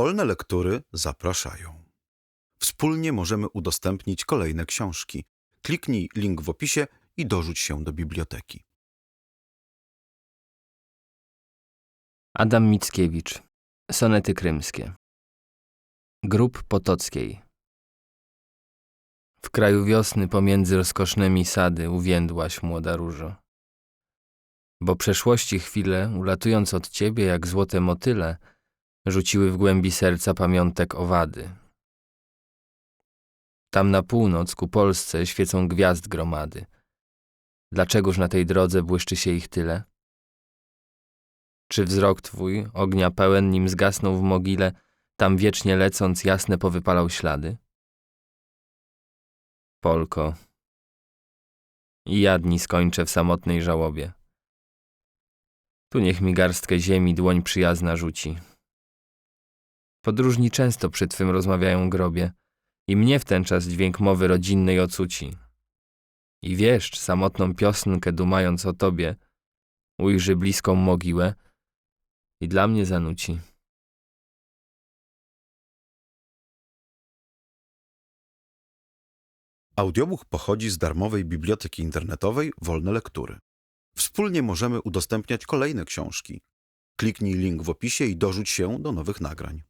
Wolne lektury zapraszają. Wspólnie możemy udostępnić kolejne książki. Kliknij link w opisie i dorzuć się do biblioteki. Adam Mickiewicz. Sonety krymskie. Grób Potockiej. W kraju wiosny pomiędzy rozkosznymi sady uwiędłaś, młoda różo. Bo przeszłości chwile, ulatując od ciebie jak złote motyle, rzuciły w głębi serca pamiątek owady. Tam na północ ku Polsce świecą gwiazd gromady. Dlaczegoż na tej drodze błyszczy się ich tyle? Czy wzrok twój, ognia pełen, nim zgasnął w mogile, tam wiecznie lecąc jasne powypalał ślady? Polko. I ja dni skończę w samotnej żałobie. Tu niech mi garstkę ziemi dłoń przyjazna rzuci. Podróżni często przy twym rozmawiają grobie i mnie w ten czas dźwięk mowy rodzinnej ocuci. I wieszcz, samotną piosnkę dumając o tobie, ujrzy bliską mogiłę i dla mnie zanuci. Audiobook pochodzi z darmowej biblioteki internetowej Wolne Lektury. Wspólnie możemy udostępniać kolejne książki. Kliknij link w opisie i dorzuć się do nowych nagrań.